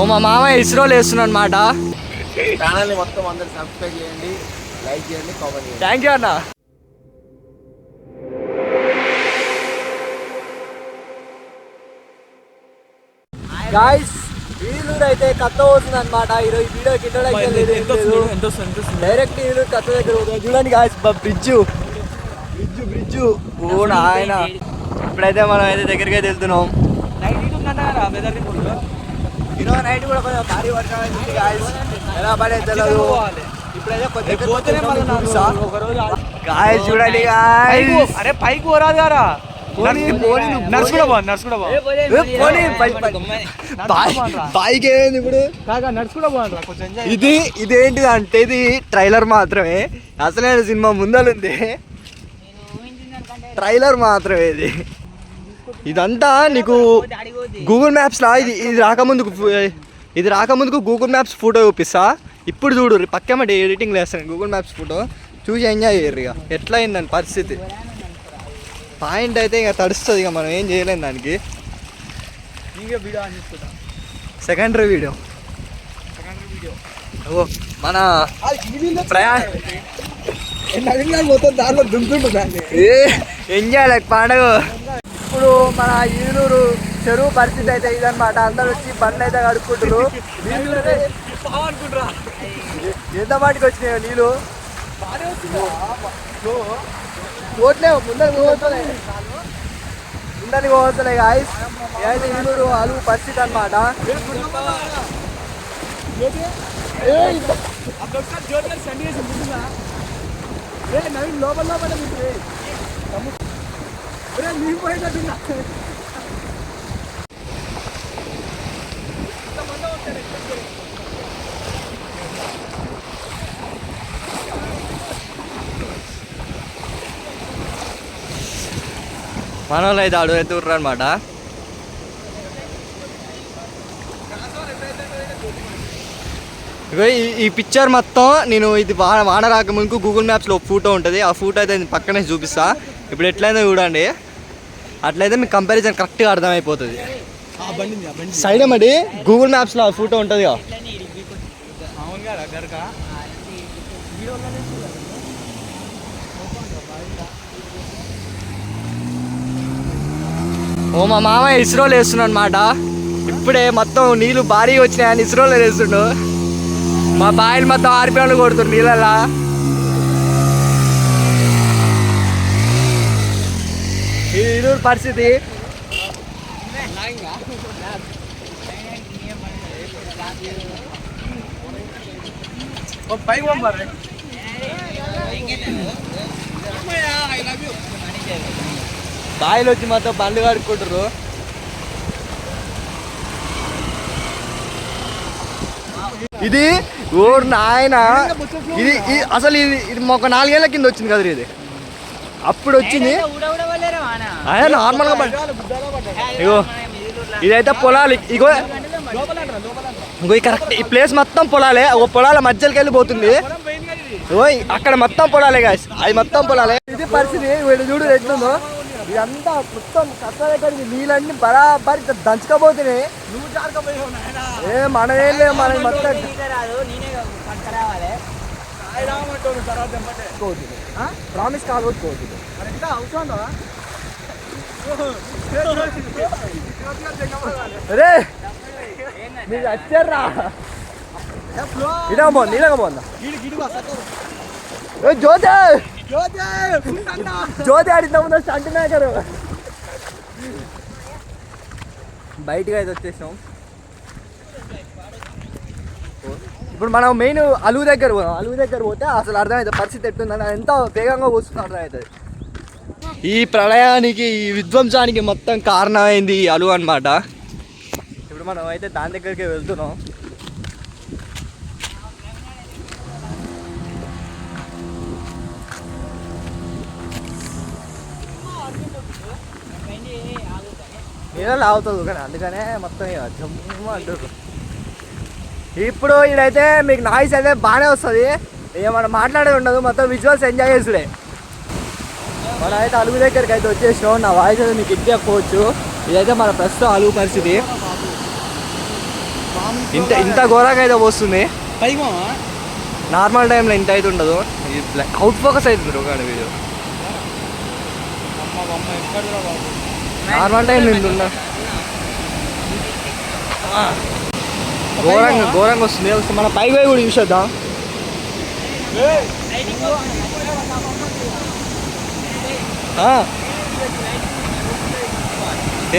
ఓ మా మామ ఇస్రోలో వేస్తున్నా అనమాట ఛానల్ని మొత్తం అందరు సబ్స్క్రైబ్ చేయండి లైక్ చేయండి కామెంట్ చేయండి. థ్యాంక్ యూ అన్న. గాయస్ వీలూరు అయితే కత్త అవుతుంది అనమాట ఈరోజు వీడియోకి ఇంట్రొడక్షన్ డైరెక్ట్ వీలూరు కత్త దగ్గర పోతుంది. చూడండి గాయస్ బ్రిడ్జ్. Bridge bridge. ఓ నాయన. ఇప్పుడైతే మనం అయితే దగ్గరికి అయితే వెళ్తున్నాం. ఈరోజు నైట్ కూడా కొంచెం భారీ వర్షం అయింది గాయస్ ఎలా పడే తెలియదు గాయస్ చూడండి గాయస్ అరే పైకి పోరాదు గారా. ఇది ఇదేంటిది అంటే ఇది ట్రైలర్ మాత్రమే. అసలైన సినిమా ముందలుంది. ట్రైలర్ మాత్రమే ఇది. ఇదంతా నీకు గూగుల్ మ్యాప్స్ లా? ఇది ఇది రాకముందుకు ఇది రాకముందుకు గూగుల్ మ్యాప్స్ ఫోటో చూపిస్తా. ఇప్పుడు చూడు పక్కమటి ఎడిటింగ్ వేస్తాను గూగుల్ మ్యాప్స్ ఫోటో చూసి ఎంజాయ్ చేయరు ఇక. ఎట్లా అయిందని పరిస్థితి? పాయింట్ అయితే ఇక తడుస్తుంది ఇక మనం ఏం చేయలేం దానికి. సెకండరీ వీడియో ఓ మన ప్రయాణ దాంట్లో దుంకుంటుంది ఏ ఎంజాయ్ లైక్ పండగ ఇప్పుడు మన ఈనూరు చెరువు పరిస్థితి అయితే ఇదన్నమాట. అందరు వచ్చి బండ్లు అయితే కడుక్కుంటారు ఎంత మాటికి వచ్చినాయి నీళ్ళు? పోట్లేవు ముందరికి పోతలే ముందరికి పోతలే గాయస్ ఏదైతే ఈనూరు అలుగు పరిస్థితి అనమాట లోపల లోపల నీకు మన వాళ్ళు అయితే అడుగు అయితే అనమాట ఈ- ఈ పిక్చర్ మొత్తం నేను ఇది వాన వాన ముందు గూగుల్ మ్యాప్స్లో ఒక ఫోటో ఉంటుంది. ఆ ఫోటో అయితే పక్కనే చూపిస్తా. ఇప్పుడు ఎట్లయితే చూడండి అట్లయితే మీకు కంపారిజన్ కరెక్ట్గా అర్థమైపోతుంది. సైడ్ మరి గూగుల్ మ్యాప్స్లో ఆ ఫోటో ఉంటుంది కదా. ఓ మా మామ ఇస్రోలో వేస్తున్నాడు అనమాట ఇప్పుడే మొత్తం నీళ్ళు భారీగా వచ్చినాయని ఇస్రోలో వేస్తుండు. మా బాయిలు మొత్తం ఆరిపోయాలు కొడుతున్నారు నీళ్ళలా ఈ ఇరువురు పరిస్థితి. పైకి పంపారు బాయిలు వచ్చి మాతో బండ్లు కడుక్కుంటారు ఇది ఓరు నాయన. ఇది ఇది- అసలు ఇది ఇది ఒక నాలుగేళ్ళ కింద వచ్చింది కదా ఇది. అప్పుడు వచ్చింది అదే నార్మల్గా పడి ఇగో ఇదైతే పొలాలు. ఇగో ఇంకో ఈ కరెక్ట్ ఈ ప్లేస్ మొత్తం పొలాలే. ఒక పొలాల మధ్యలోకి వెళ్ళి పోతుంది ఓయ్ అక్కడ మొత్తం పొలాలే గాయస్ అది మొత్తం పొలాలే. ఇది పరిస్థితి. వీడు చూడు ఎట్లుందో. ఇదంతా మొత్తం కట్ట దగ్గర నీళ్ళన్నీ బరాబరి ఇట్లా దంచకపోతున్నాయి నువ్వు జారకపోయావు నాయనా. ఏ మన ఏం లేదు మన మొత్తం దెబ్బటే ప్రామిస్ కాకపోతుంది మరి ఇంకా అవసరం ఉందా? రే! మీరు వచ్చారా? ఇదా బాగుంది ఇలాగ బాగుందా గిడి గిడి ఏ జ్యోతి! జ్యోతి ఆడిందా ముందు స్టంట్ మేకర్ బయటగా అయితే వచ్చేసాం. ఇప్పుడు మనం మెయిన్ అలుగు దగ్గర పోదాం. అలుగు దగ్గర పోతే అసలు అర్థమవుతుంది పరిస్థితి ఎట్టుందని ఎంత వేగంగా వస్తుందో అర్థమవుతుంది ఈ ప్రళయానికి ఈ విధ్వంసానికి మొత్తం కారణమైంది ఈ అలుగు అనమాట ఇప్పుడు మనం అయితే దాని దగ్గరికి వెళ్తున్నాం. ఏదో లాగుతుంది కానీ అందుకనే మొత్తం జమ్ము అంటారు ఇప్పుడు ఇదైతే మీకు నాయిస్ అయితే బాగానే వస్తుంది. మనం మాట్లాడేది ఉండదు. మొత్తం విజువల్స్ ఎంజాయ్ చేసుడే. మనం అయితే అలుగు దగ్గరికి అయితే వచ్చేసినాం. నా వాయిస్ అయితే మీకు ఇచ్చేయకపోవచ్చు ఇదైతే మన ప్రస్తుతం అలుగు పరిస్థితి. ఇంత ఇంత ఘోరంగా అయితే వస్తుంది నార్మల్ టైంలో ఇంత అయితే ఉండదు. అవుట్ ఫోకస్ అవుతుంది ఒక వీడియో అమ్మ అమ్మ ఎక్కడ బాబు నార్మల్ టైంలో ఇంత ఉండ ఘోరంగా ఘోరంగా వస్తుంది వస్తే మన పైకి పోయి కూడా చూసేద్దాం ఆ.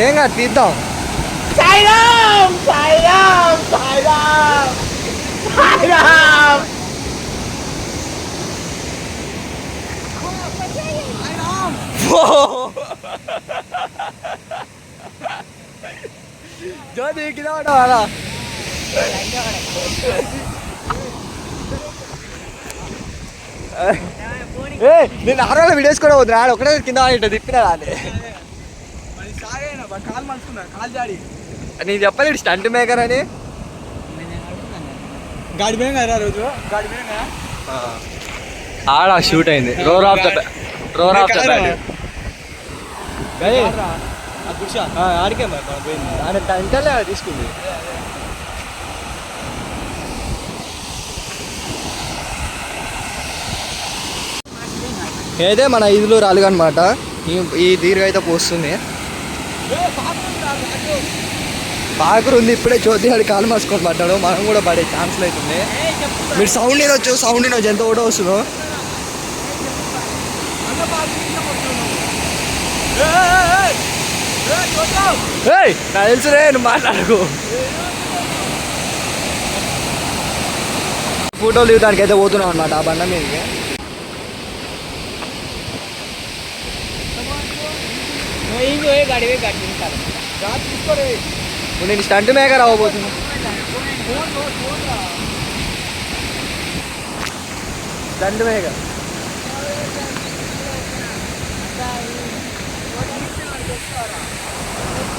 ఏం కాదు తీద్దాం సాయిరామ్ సాయిరామ్ సాయిరామ్ సాయిరామ్ జ్యోతి కింద పడ్డావా ఏ నేను నార్మల్ వీడియోస్ కూడా వద్దు ఆడ ఒకటే కింద ఇట్లా తిప్పినా జాడి నేను చెప్పలేదు స్టంట్ మేకర్ అని. గాడి పోయాం కదా రోజు? ఆడ షూట్ అయింది. Roar of the roar of the ఆడికే మరి తీసుకుంది. ఏదే మన ఇదిలో రాలుగా అనమాట ఈ దీర్ఘ అయితే పోస్తుంది. పాకరు ఉంది ఇప్పుడే జ్యోతి ఆడి కాలు మార్చుకొని పడ్డాడు. మనం కూడా పడే ఛాన్స్లు అవుతుంది మీరు సౌండ్ వినొచ్చు సౌండ్ వినొచ్చు. ఎంత కూడా వస్తుందో. ఏయ్ నాకు తెలుసురే నువ్వు మాట్లాడకు. ఫోటోలు దిగడానికి అయితే పోతున్నాం అనమాట ఆ బండ మీదకి గాడి పోయి గాడి తింటారు తీసుకోరే ఇప్పుడు నేను స్టంట్ మేకర్ అవ్వబోతున్నా. స్టంట్ మేకర్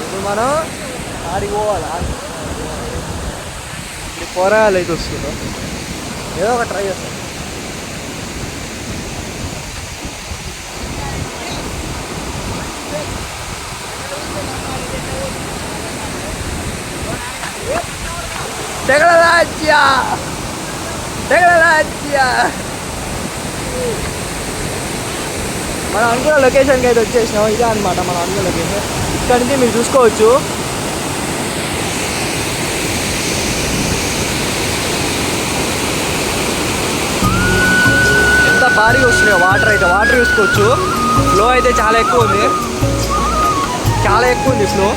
ఇప్పుడు మనం ఆడికి పోవాలి? ఆడికి. ఇప్పుడు అయితే వస్తుందో. ఏదో ఒక ట్రై చేస్తాం తెగలరాజ్య! తెగలరాజ్య! మనం అనుకున్న లొకేషన్కి అయితే వచ్చేసినాం. ఇదే అనమాట మనం అనుకున్న లొకేషన్. ఇక్కడ నుంచి మీరు చూసుకోవచ్చు. ఎంత భారీగా వస్తున్నాయో వాటర్ అయితే. వాటర్ చూసుకోవచ్చు. ఫ్లో అయితే చాలా ఎక్కువ ఉంది. చాలా ఎక్కువ ఉంది ఫ్లో.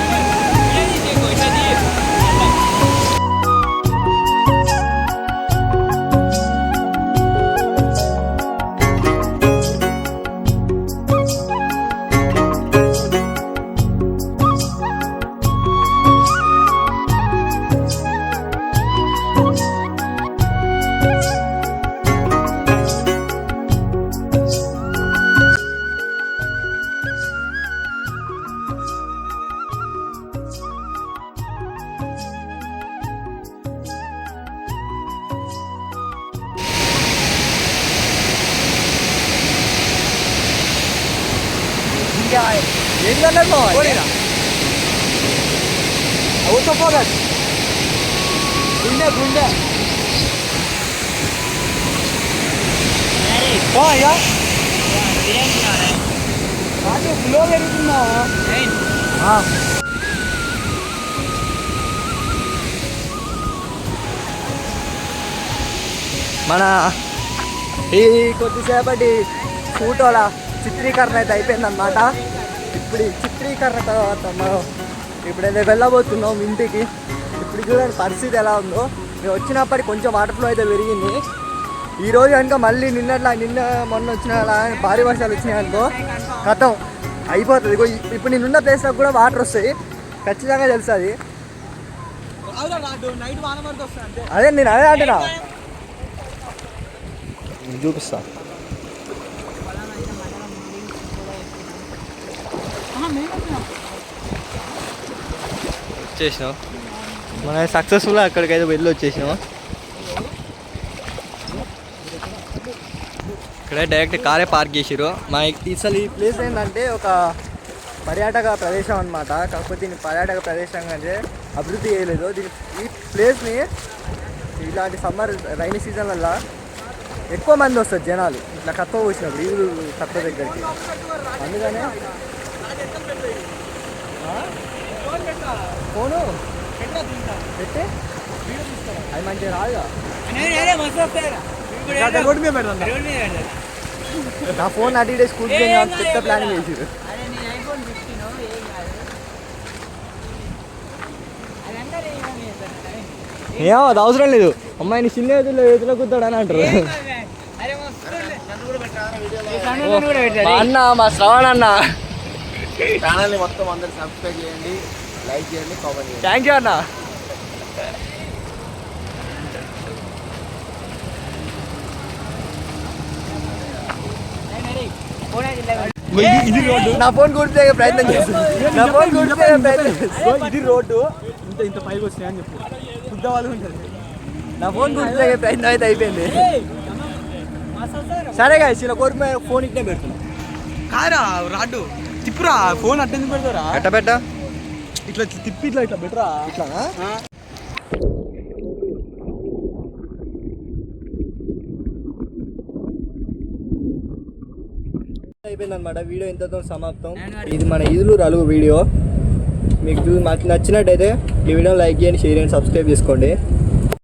ఇంకా ఏం కన్నా ఫోకస్ గుండె గుండె ఇక కాదు ఫ్లో పెరుగుతున్నావా మన ఈ కొద్దిసేపటి ఫోటోలా చిత్రీకరణ అయితే అయిపోయిందన్నమాట. ఇప్పుడు ఈ చిత్రీకరణ తర్వాత మనం ఇప్పుడైతే వెళ్ళబోతున్నాం ఇంటికి. ఇప్పుడు చూడండి పరిస్థితి ఎలా ఉందో. మేము వచ్చినప్పటికి కొంచెం వాటర్ ఫ్లో అయితే పెరిగింది. ఈరోజు కనుక మళ్ళీ నిన్నట్లా నిన్న మొన్న వచ్చిన అలా భారీ వర్షాలు వచ్చినాయి అనుకో కథం అయిపోతుంది. ఇప్పుడు నేనున్న ప్లేస్లో కూడా వాటర్ వస్తాయి. ఖచ్చితంగా తెలుస్తుంది. అదే నేను అదే అంటున్నా. చూపిస్తాను వచ్చేసినాం. మన సక్సెస్ఫుల్ అక్కడికైతే వెళ్ళి వచ్చేసినాం. ఇక్కడ డైరెక్ట్ కారే పార్క్ చేసిరు మా అసలు ఈ ప్లేస్ ఏంటంటే ఒక పర్యాటక ప్రదేశం అన్నమాట. కాకపోతే దీన్ని పర్యాటక ప్రదేశం అంటే అభివృద్ధి చేయలేదు. దీని ఈ ప్లేస్ని ఇలాంటి సమ్మర్ రైనీ సీజన్లలో ఎక్కువ మంది వస్తారు జనాలు. ఇట్లా కత్వ పోసినప్పుడు ఈగులు కత్వ దగ్గరికి. అందుకనే ఫోను పెట్టి అది మంచిగా రాదుగా రోడ్డు మీద పెడతాం నా ఫోన్ అటు ఇటే స్కూల్ పెద్ద ప్లానింగ్ చేసిరు ఏమో అది అవసరం లేదు అమ్మాయిని చిన్న ఎదులో ఎదులో కూతాడు అని అంటారు అన్న మా శ్రవణ్ అన్న ఛానల్ని మొత్తం అందరు సబ్స్క్రైబ్ చేయండి లైక్ చేయండి కామెంట్ చేయండి. థ్యాంక్ యూ అన్న. ఇది రోడ్డు. నా ఫోన్ గుర్తు ప్రయత్నం చేస్తుంది నా ఫోన్ గుర్తు ప్రయత్నం ఇది రోడ్డు ఇంత ఇంత పైకి వచ్చినాయి అని చెప్పు. శుద్ధ వాళ్ళు ఉంటుంది నా ఫోన్ గుర్తు ప్రయత్నం అయితే అయిపోయింది. సరే గాయ చిన్న కోరిక ఫోన్ ఇట్నే పెడుతున్నా. కారా రాడ్డు తిప్పురా ఫోన్ అట్టెందుకు పెడతారా పెట్ట పెట్ట? ఇట్లా తిప్పి ఇట్లా ఇట్లా బెటరా ఇట్లానా అయిపోయిందన్నమాట వీడియో ఇంతతో సమాప్తం. ఇది మన ఈదులు రలుగు వీడియో. మీకు మాకు నచ్చినట్టయితే ఈ వీడియో లైక్ చేయండి షేర్ చేయండి సబ్స్క్రైబ్ చేసుకోండి.